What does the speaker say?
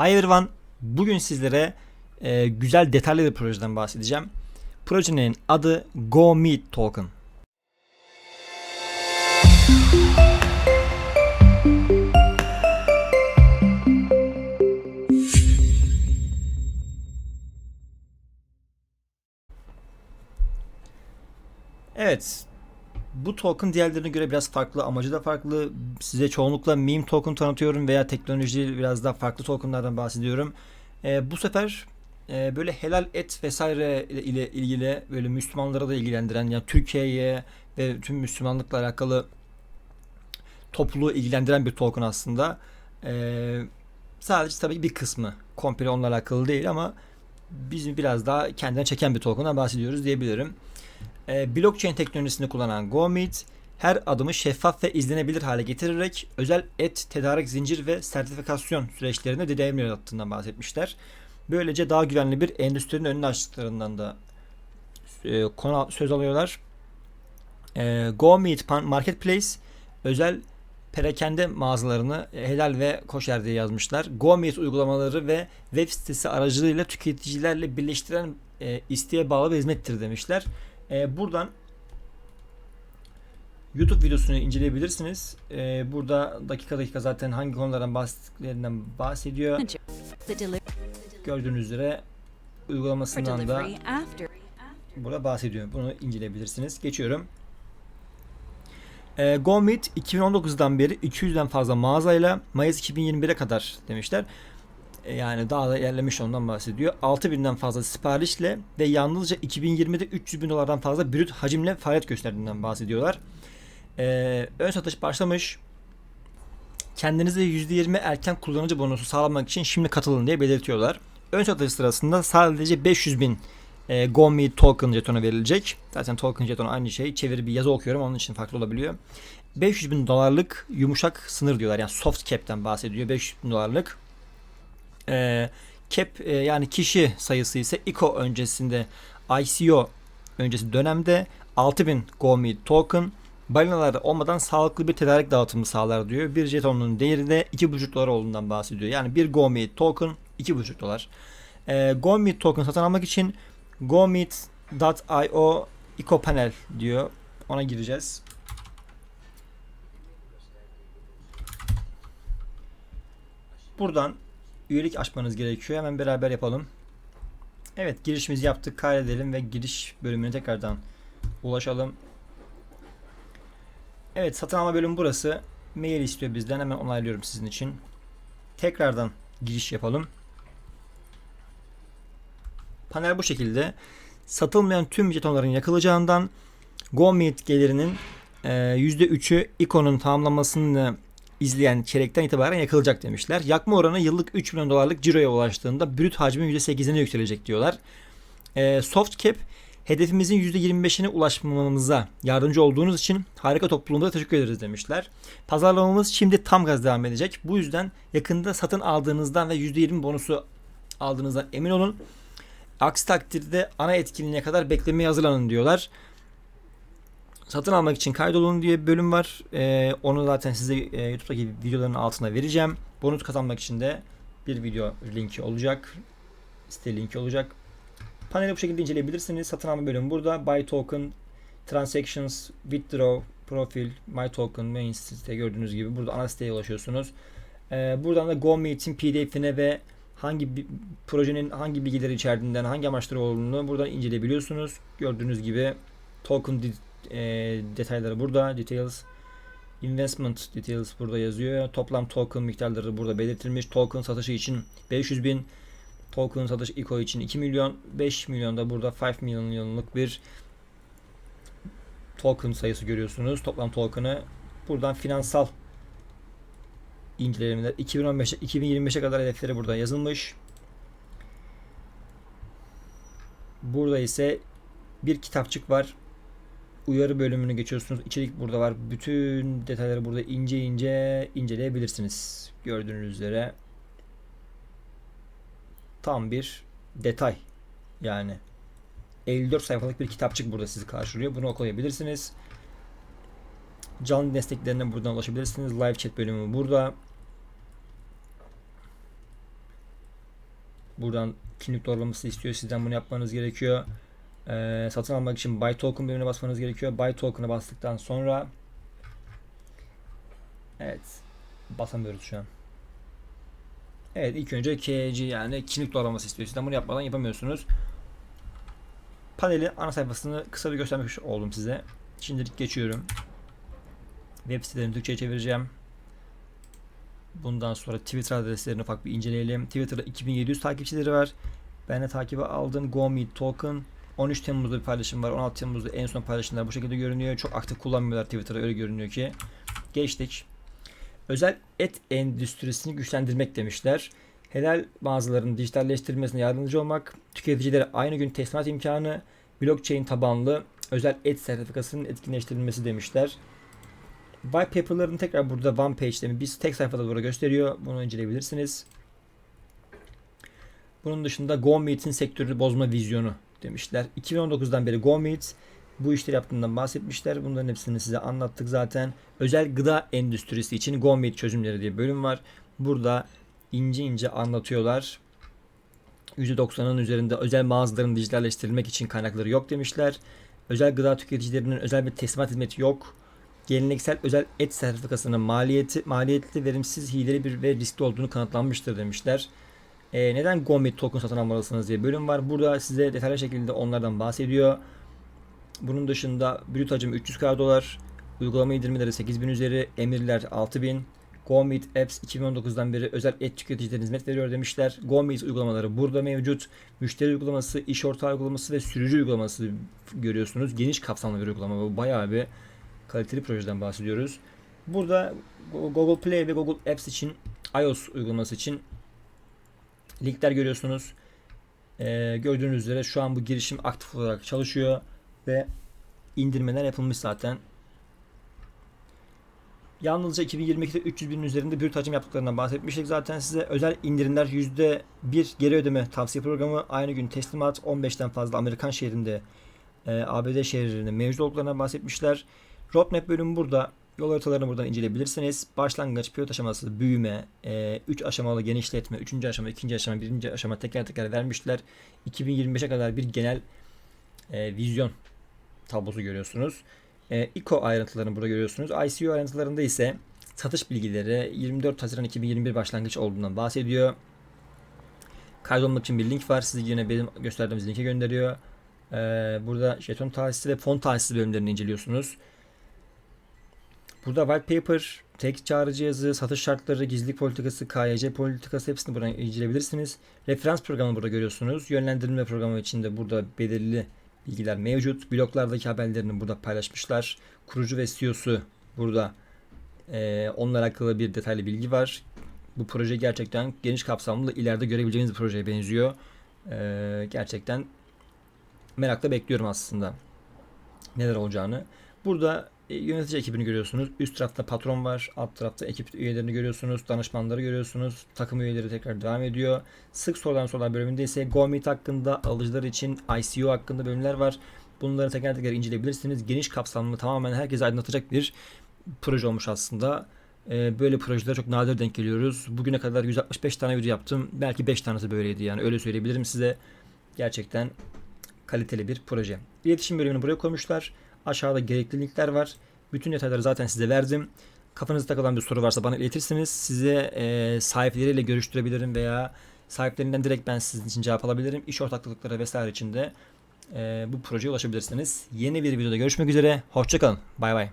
Hi everyone. Bugün sizlere e, güzel detaylı bir projeden bahsedeceğim. Projenin adı Go Meet Token. Evet. Bu token diğerlerine göre biraz farklı. Amacı da farklı. Size çoğunlukla meme token tanıtıyorum veya teknoloji biraz daha farklı tokenlardan bahsediyorum. Ee, bu sefer e, böyle helal et vesaire ile, ilgili böyle Müslümanlara da ilgilendiren yani Türkiye'ye ve tüm Müslümanlıkla alakalı topluluğu ilgilendiren bir token aslında. Ee, sadece tabii ki bir kısmı komple onunla alakalı değil ama bizim biraz daha kendine çeken bir token'dan bahsediyoruz diyebilirim. Ee, blockchain teknolojisini kullanan GoMeet her adımı şeffaf ve izlenebilir hale getirerek özel et, tedarik zincir ve sertifikasyon süreçlerinde deneyim yarattığından bahsetmişler. Böylece daha güvenli bir endüstrinin önünü açtıklarından da e, konu söz alıyorlar. E, GoMeet Marketplace özel perakende mağazalarını helal ve koşer diye yazmışlar. GoMeet uygulamaları ve web sitesi aracılığıyla tüketicilerle birleştiren e, isteğe bağlı bir hizmettir demişler. E, buradan YouTube videosunu inceleyebilirsiniz. E, burada dakika dakika zaten hangi konulardan bahsettiklerinden bahsediyor. Gördüğünüz üzere uygulamasından da burada bahsediyor. Bunu inceleyebilirsiniz. Geçiyorum. E, GoMeet 2019'dan beri 200'den fazla mağazayla Mayıs 2021'e kadar demişler. E, yani daha da ilerlemiş ondan bahsediyor. 6000'den fazla siparişle ve yalnızca 2020'de 300 bin dolardan fazla brüt hacimle faaliyet gösterdiğinden bahsediyorlar. E, ön satış başlamış. Kendinize %20 erken kullanıcı bonusu sağlamak için şimdi katılın diye belirtiyorlar. Ön satış sırasında sadece 500 bin e, GoMe token jetonu verilecek. Zaten token jeton aynı şey. Çeviri bir yazı okuyorum onun için farklı olabiliyor. 500 bin dolarlık yumuşak sınır diyorlar. Yani soft cap'ten bahsediyor. 500 bin dolarlık. E, cap e, yani kişi sayısı ise ICO öncesinde ICO öncesi dönemde 6000 GoMe token balinalarda olmadan sağlıklı bir tedarik dağıtımı sağlar diyor. Bir jetonun değeri de 2,5 dolar olduğundan bahsediyor. Yani bir GoMe token 2,5 dolar. E, GoMe token satın almak için gomeet.io ICO panel diyor. Ona gireceğiz. Buradan üyelik açmanız gerekiyor. Hemen beraber yapalım. Evet girişimizi yaptık. Kaydedelim ve giriş bölümüne tekrardan ulaşalım. Evet satın alma bölümü burası. Mail istiyor bizden. Hemen onaylıyorum sizin için. Tekrardan giriş yapalım. Panel bu şekilde. Satılmayan tüm jetonların yakılacağından GoMeet gelirinin e, %3'ü ikonun tamamlamasını izleyen çeyrekten itibaren yakılacak demişler. Yakma oranı yıllık 3 milyon dolarlık ciroya ulaştığında brüt hacmi %8'ine yükselecek diyorlar. E, soft cap hedefimizin %25'ine ulaşmamıza yardımcı olduğunuz için harika topluluğumuza teşekkür ederiz demişler. Pazarlamamız şimdi tam gaz devam edecek. Bu yüzden yakında satın aldığınızdan ve %20 bonusu aldığınızdan emin olun. Aksi takdirde ana etkinliğe kadar beklemeye hazırlanın diyorlar. Satın almak için kaydolun diye bir bölüm var. Ee, onu zaten size e, YouTube'daki videoların altına vereceğim. Bonus kazanmak için de bir video linki olacak. Site linki olacak. Paneli bu şekilde inceleyebilirsiniz. Satın alma bölümü burada. Buy token, transactions, withdraw, profil, my token, main site gördüğünüz gibi. Burada ana siteye ulaşıyorsunuz. Ee, buradan da GoMeet'in pdf'ine ve hangi bi- projenin hangi bilgileri içerdiğinden, hangi amaçları olduğunu buradan inceleyebiliyorsunuz. Gördüğünüz gibi token e, detayları burada. Details Investment details burada yazıyor. Toplam token miktarları burada belirtilmiş. Token satışı için 500 bin. Token satış ICO için 2 milyon. 5 milyon da burada 5 milyonluk bir token sayısı görüyorsunuz. Toplam token'ı buradan finansal incelemeler 2015 2025'e kadar hedefleri burada yazılmış. Burada ise bir kitapçık var. Uyarı bölümünü geçiyorsunuz. İçerik burada var. Bütün detayları burada ince ince inceleyebilirsiniz. Gördüğünüz üzere tam bir detay yani 54 sayfalık bir kitapçık burada sizi karşılıyor. Bunu okuyabilirsiniz. Canlı desteklerine buradan ulaşabilirsiniz. Live chat bölümü burada. Buradan kimlik doğrulaması istiyor. Sizden bunu yapmanız gerekiyor. Ee, satın almak için Buy Token bölümüne basmanız gerekiyor. Buy Token'a bastıktan sonra Evet. Basamıyoruz şu an. Evet ilk önce KG yani kimlik doğrulaması istiyor. Sizden bunu yapmadan yapamıyorsunuz. Paneli ana sayfasını kısa bir göstermek oldum size. Şimdilik geçiyorum. Web sitelerini Türkçe'ye çevireceğim. Bundan sonra Twitter adreslerini ufak bir inceleyelim. Twitter'da 2700 takipçileri var. Ben de takibe aldım. GoMeet Token. 13 Temmuz'da bir paylaşım var. 16 Temmuz'da en son paylaşımlar bu şekilde görünüyor. Çok aktif kullanmıyorlar Twitter'da öyle görünüyor ki. Geçtik. Özel et endüstrisini güçlendirmek demişler. Helal mağazaların dijitalleştirilmesine yardımcı olmak, tüketicilere aynı gün teslimat imkanı, blockchain tabanlı özel et sertifikasının etkinleştirilmesi demişler. White paper'larını tekrar burada one page mi? Biz tek sayfada doğru gösteriyor. Bunu inceleyebilirsiniz. Bunun dışında GoMeet'in sektörü bozma vizyonu demişler. 2019'dan beri GoMeet bu işleri yaptığından bahsetmişler. Bunların hepsini size anlattık zaten. Özel gıda endüstrisi için GoMeet çözümleri diye bölüm var. Burada ince ince anlatıyorlar. %90'ın üzerinde özel mağazaların dijitalleştirilmek için kaynakları yok demişler. Özel gıda tüketicilerinin özel bir teslimat hizmeti yok. Geleneksel özel et sertifikasının maliyeti maliyetli, verimsiz, hileli bir ve riskli olduğunu kanıtlanmıştır demişler. Ee, neden Gomit token satın almalısınız diye bölüm var. Burada size detaylı şekilde onlardan bahsediyor. Bunun dışında brüt hacim 300k dolar, uygulama indirmeleri 8000 üzeri, emirler 6000, GoMeet Apps 2019'dan beri özel et tüketicilerine hizmet veriyor demişler. GoMeet uygulamaları burada mevcut. Müşteri uygulaması, iş ortağı uygulaması ve sürücü uygulaması görüyorsunuz. Geniş kapsamlı bir uygulama. Bu bayağı bir kaliteli projeden bahsediyoruz. Burada Google Play ve Google Apps için iOS uygulaması için linkler görüyorsunuz. Ee, gördüğünüz üzere şu an bu girişim aktif olarak çalışıyor ve indirmeler yapılmış zaten. Yalnızca 2022'de 300 binin üzerinde brüt hacim yaptıklarından bahsetmiştik zaten size. Özel indirimler %1 geri ödeme tavsiye programı aynı gün teslimat 15'ten fazla Amerikan şehrinde e, ABD şehirlerinde mevcut olduklarından bahsetmişler. Roadmap bölümü burada. Yol haritalarını buradan inceleyebilirsiniz. Başlangıç, pilot aşaması, büyüme, 3 e, aşamalı genişletme, 3. aşama, 2. aşama, 1. aşama teker teker vermişler. 2025'e kadar bir genel e, vizyon tablosu görüyorsunuz. E, ICO ayrıntılarını burada görüyorsunuz. ICO ayrıntılarında ise satış bilgileri 24 Haziran 2021 başlangıç olduğundan bahsediyor. Kaydolmak için bir link var. Sizi yine benim gösterdiğimiz linke gönderiyor. Ee, burada jeton tahsisi ve fon tahsisi bölümlerini inceliyorsunuz. Burada white paper, tek çağrı cihazı, satış şartları, gizlilik politikası, KYC politikası hepsini buradan inceleyebilirsiniz. Referans programını burada görüyorsunuz. Yönlendirme programı için de burada belirli bilgiler mevcut. Bloklardaki haberlerini burada paylaşmışlar. Kurucu ve CEO'su burada. Ee, onunla alakalı bir detaylı bilgi var. Bu proje gerçekten geniş kapsamlı ileride görebileceğiniz bir projeye benziyor. Ee, gerçekten merakla bekliyorum aslında neler olacağını. Burada e, yönetici ekibini görüyorsunuz. Üst tarafta patron var. Alt tarafta ekip üyelerini görüyorsunuz. Danışmanları görüyorsunuz. Takım üyeleri tekrar devam ediyor. Sık sorulan sorular bölümünde ise GoMeet hakkında, alıcılar için ICO hakkında bölümler var. Bunları teker teker inceleyebilirsiniz. Geniş kapsamlı tamamen herkese aydınlatacak bir proje olmuş aslında. E, böyle projelere çok nadir denk geliyoruz. Bugüne kadar 165 tane video yaptım. Belki 5 tanesi böyleydi yani öyle söyleyebilirim size. Gerçekten kaliteli bir proje. İletişim bölümünü buraya koymuşlar. Aşağıda gerekli linkler var. Bütün detayları zaten size verdim. Kafanızda takılan bir soru varsa bana iletirsiniz. Size e, sahipleriyle görüştürebilirim veya sahiplerinden direkt ben sizin için cevap alabilirim. İş ortaklıkları vesaire için de e, bu projeye ulaşabilirsiniz. Yeni bir videoda görüşmek üzere. Hoşçakalın. Bay bay.